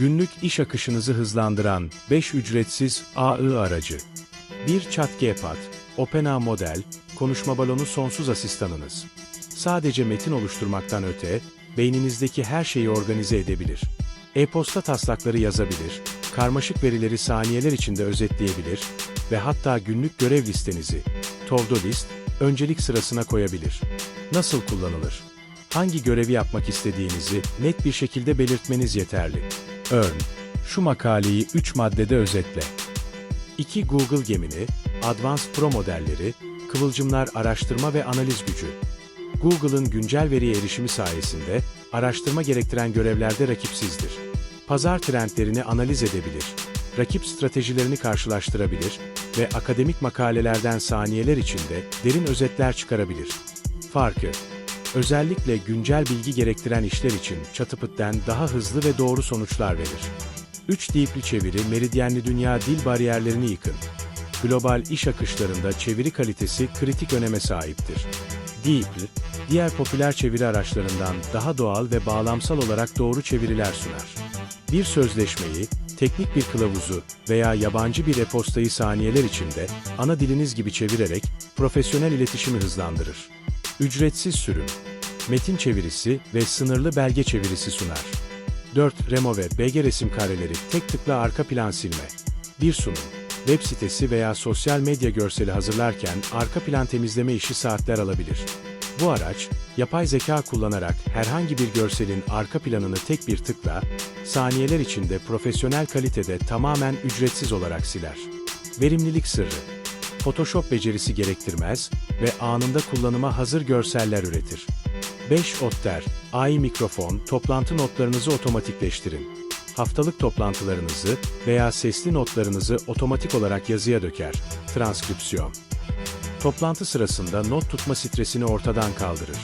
Günlük iş akışınızı hızlandıran 5 ücretsiz AI aracı. 1 ChatGPT, OpenAI model, konuşma balonu sonsuz asistanınız. Sadece metin oluşturmaktan öte, beyninizdeki her şeyi organize edebilir. E-posta taslakları yazabilir, karmaşık verileri saniyeler içinde özetleyebilir ve hatta günlük görev listenizi, to-do list, öncelik sırasına koyabilir. Nasıl kullanılır? Hangi görevi yapmak istediğinizi net bir şekilde belirtmeniz yeterli. Örn, şu makaleyi 3 maddede özetle. 2 Google Gemini, Advanced Pro modelleri, kıvılcımlar araştırma ve analiz gücü. Google'ın güncel veriye erişimi sayesinde, araştırma gerektiren görevlerde rakipsizdir. Pazar trendlerini analiz edebilir, rakip stratejilerini karşılaştırabilir ve akademik makalelerden saniyeler içinde derin özetler çıkarabilir. Farkı, özellikle güncel bilgi gerektiren işler için çatıpıtten daha hızlı ve doğru sonuçlar verir. 3 Deepli çeviri meridyenli dünya dil bariyerlerini yıkın. Global iş akışlarında çeviri kalitesi kritik öneme sahiptir. Deepl, diğer popüler çeviri araçlarından daha doğal ve bağlamsal olarak doğru çeviriler sunar. Bir sözleşmeyi, teknik bir kılavuzu veya yabancı bir e-postayı saniyeler içinde ana diliniz gibi çevirerek profesyonel iletişimi hızlandırır. Ücretsiz sürüm, metin çevirisi ve sınırlı belge çevirisi sunar. 4. Remo ve BG resim kareleri tek tıkla arka plan silme. Bir sunum. Web sitesi veya sosyal medya görseli hazırlarken arka plan temizleme işi saatler alabilir. Bu araç, yapay zeka kullanarak herhangi bir görselin arka planını tek bir tıkla, saniyeler içinde profesyonel kalitede tamamen ücretsiz olarak siler. Verimlilik sırrı. Photoshop becerisi gerektirmez ve anında kullanıma hazır görseller üretir. 5 Otter, AI mikrofon, toplantı notlarınızı otomatikleştirin. Haftalık toplantılarınızı veya sesli notlarınızı otomatik olarak yazıya döker. Transkripsiyon. Toplantı sırasında not tutma stresini ortadan kaldırır.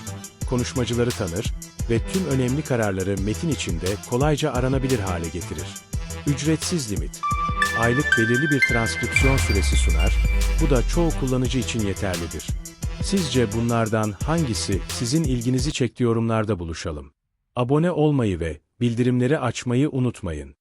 Konuşmacıları tanır ve tüm önemli kararları metin içinde kolayca aranabilir hale getirir. Ücretsiz limit. Aylık belirli bir transkripsiyon süresi sunar, bu da çoğu kullanıcı için yeterlidir. Sizce bunlardan hangisi sizin ilginizi çekti yorumlarda buluşalım. Abone olmayı ve bildirimleri açmayı unutmayın.